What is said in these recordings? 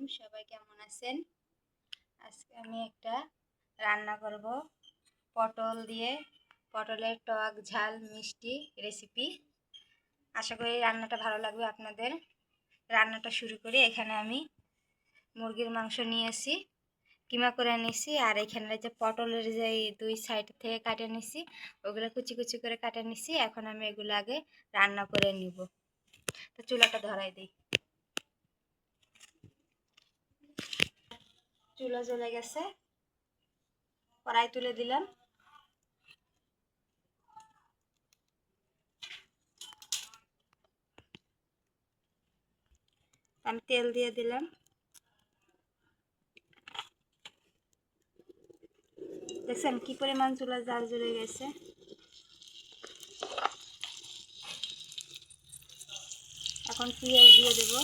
আলাইকুম। সবাই কেমন আছেন? আজকে আমি একটা রান্না করব। পটল দিয়ে পটলের টক, ঝাল, মিষ্টি রেসিপি আশা করি রান্নাটা ভালো লাগবে আপনাদের। রান্নাটা শুরু করি। এখানে আমি মুরগির মাংস নিয়েছি, কিমা করে নিছি, আর এখানে যে পটলের যে দুই সাইড থেকে কাটে নিছি, ওগুলো কুচি কুচি করে কাটে নিছি। এখন আমি এগুলো আগে রান্না করে নিব। তো চুলাটা ধরাই দিই। চুলা জ্বলে গেছে। কড়াই তুলে দিলাম। আমি তেল দিয়ে দিলাম। দেখছেন কি পরিমাণ চুলা জাল জ্বলে গেছে। এখন পেঁয়াজ দিয়ে দেবো।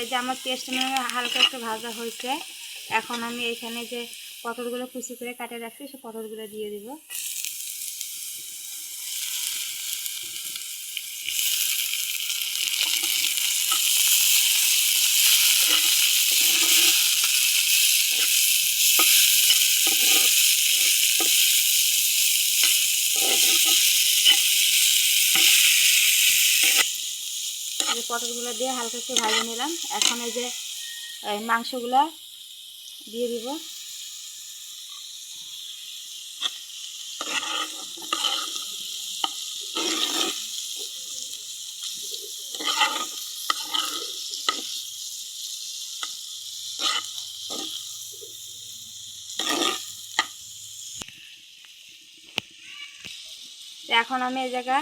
এই যে আমার পেস্ট হালকা একটু ভাজা হয়েছে। এখন আমি এখানে যে পটলগুলো কুচি করে কাটে রাখছি, সে পটলগুলো দিয়ে দিব যে পটলগুলো দিয়ে হালকা একটু ভাজে নিলাম। এখন এই যে মাংসগুলো দিয়ে দিব। এখন আমি এই জায়গা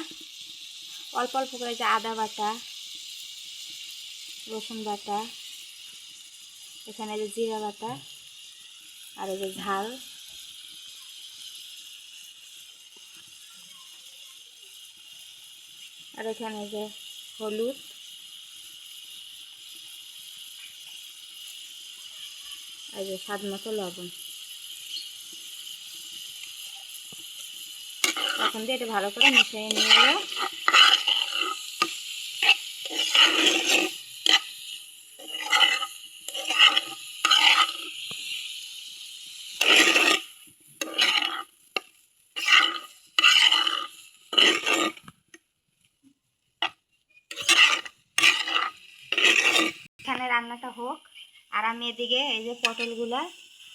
অল্প অল্প করে যে আদা বাটা রসুন বাটা, এখানে যে জিরা বাটা আর এই যে ঝাল। আর এখানে যে হলুদ। আর যে স্বাদ মতো লবণ। এখন দিয়ে এটা ভালো করে মিশিয়ে নিয়ে রান্নাটা হোক। আর আমি এদিকে এই যে পটলগুলো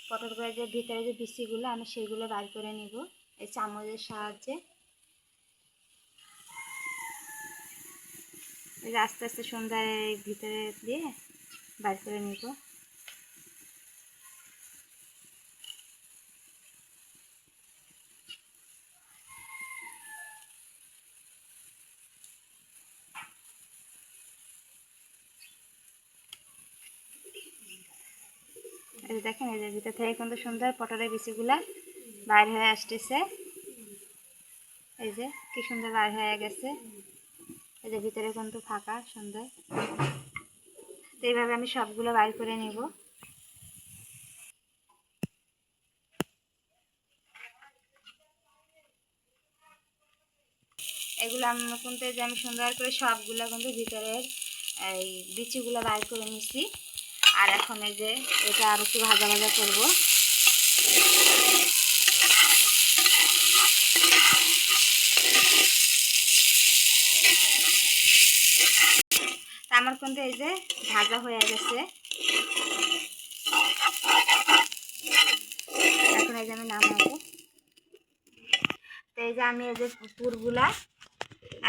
পটলগুলো যে ভিতরে যে বিচিগুলো, আমি সেগুলো বার করে নিব। এই চামচের সাহায্যে। আস্তে আস্তে সন্ধ্যায় ভিতরে দিয়ে বার করে নিব। এই দেখেন, এই যে ভিতর থেকে কিন্তু সুন্দর পটলের বিচিগুলা বাইর হয়ে আসতেছে। এই যে কি সুন্দর বাইর হয়ে গেছে। এই যে ভিতরে কিন্তু ফাঁকা, সুন্দর। তো এইভাবে আমি সবগুলো বাইর করে নিব। এগুলো আমি কিন্তু যে আমি সুন্দর করে সবগুলো কিন্তু ভিতরের এই বিচিগুলো বাইর করে নিছি। আর এখন এই যে এটা আর একটু ভাজা ভাজা করব। আমার কিন্তু এই যে ভাজা হয়ে গেছে। এখন এই যে আমি নামাবো। তো এই যে আমি এই যে পুরগুলা,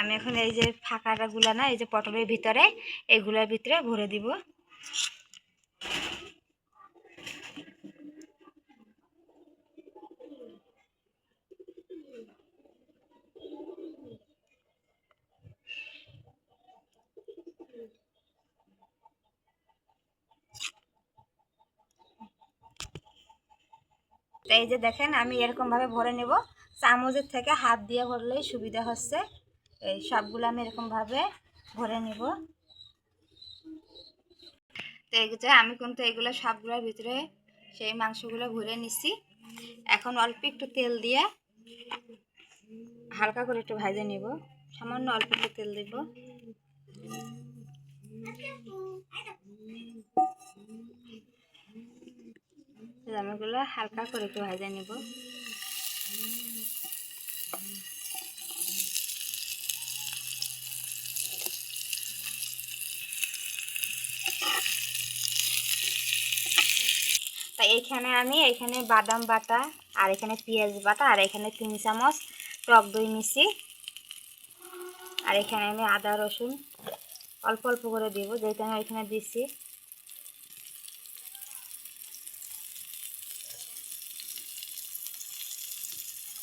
আমি এখন এই যে ফাঁকাটাগুলা না, এই যে পটলের ভিতরে এইগুলোর ভিতরে ভরে দিব। এই যে দেখেন, আমি এরকমভাবে ভরে নেব। চামচের থেকে হাত দিয়ে ভরলেই সুবিধা হচ্ছে। এই সবগুলো আমি এরকমভাবে ভরে নেব। তো এই যে আমি কিন্তু এগুলো সবগুলোর ভিতরে সেই মাংসগুলো ভরে নিছি। এখন অল্প একটু তেল দিয়ে হালকা করে একটু ভাজে নিব। সামান্য অল্প একটু তেল দিব। জামাগুলো হালকা করে একটু ভাজে নিব তা এখানে আমি এখানে বাদাম বাটা, আর এখানে পেঁয়াজ বাটা, আর এখানে তিন চামচ টক দই মিশি আর এখানে আমি আদা, রসুন অল্প অল্প করে দিব, যেহেতু আমি এখানে দিচ্ছি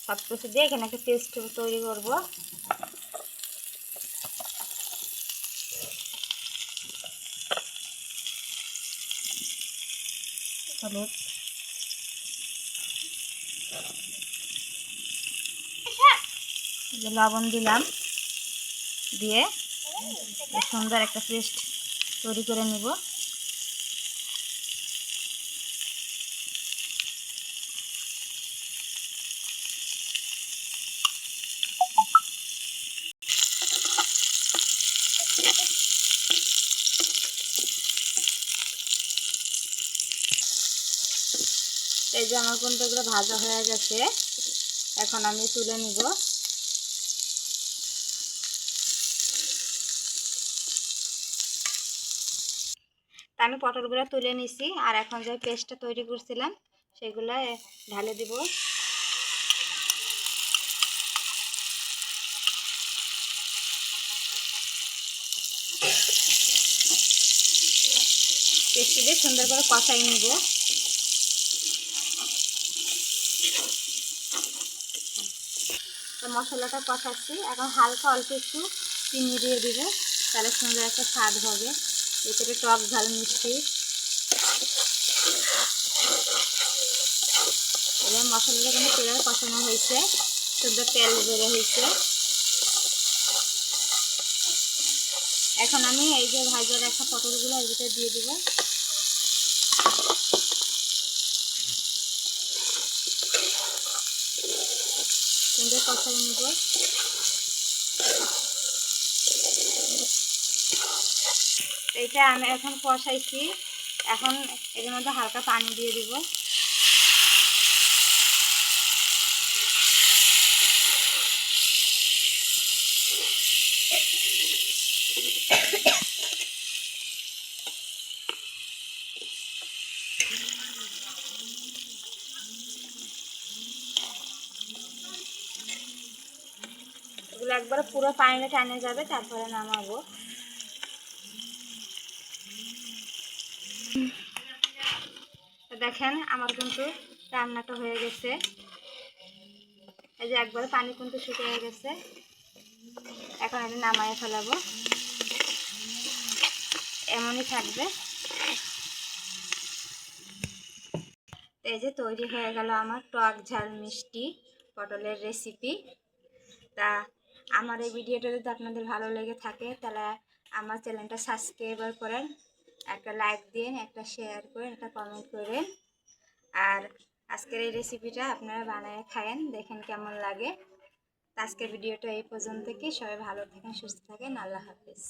সব কিছু দিয়ে এখানে একটা পেস্ট তৈরি করব। হলুদ। লবণ দিলাম, দিয়ে সুন্দর একটা পেস্ট তৈরি করে নিব। এই যে আমার কিন্তু ভাজা হয়ে গেছে, এখন আমি তুলে নিব। তা আমি পটলগুলো তুলে নিছি, আর এখন যে পেস্টটা তৈরি করছিলাম, সেগুলো ঢালে দিব। পেস্টটি দিয়ে সুন্দর করে কষাই নিব। মশলাটা কষাচ্ছি, এখন হালকা অল্প একটু চিনি দিয়ে দিব, তাহলে সুন্দর একটা স্বাদ হবে। এতে টক ঝাল মিষ্টি। এবার মশলাটা কিন্তু তেলে কষানো হয়েছে সুন্দর তেল বেড়ে হয়েছে। এখন আমি এই যে ভাজার একটা পটলগুলো এর ভিতরে দিয়ে দেবো। সুন্দর কষাই নিব এইটা আমি এখন কষাইছি। এখন এর মধ্যে হালকা পানি দিয়ে দিব। একবার পুরো পানিটা টানে যাবে, তারপরে নামাবো। দেখেন আমার কিন্তু রান্নাটা হয়ে গেছে। এই যে একবার পানি কিন্তু শুকিয়ে গেছে। এখন আমি নামায় ফেলাবো। এমনই থাকবে। এই যে তৈরি হয়ে গেল আমার টক ঝাল মিষ্টি পটলের রেসিপি তা আমার এই ভিডিওটা যদি আপনাদের ভালো লেগে থাকে, তাহলে আমার চ্যানেলটা সাবস্ক্রাইব করেন। একটা লাইক দিন, একটা শেয়ার করেন, একটা কমেন্ট করেন। আর আজকের এই রেসিপিটা আপনারা বানায় খায়েন, দেখেন কেমন লাগে। আজকের ভিডিওটা এই পর্যন্ত কি সবাই ভালো থাকেন, সুস্থ থাকেন। আল্লাহ হাফিজ।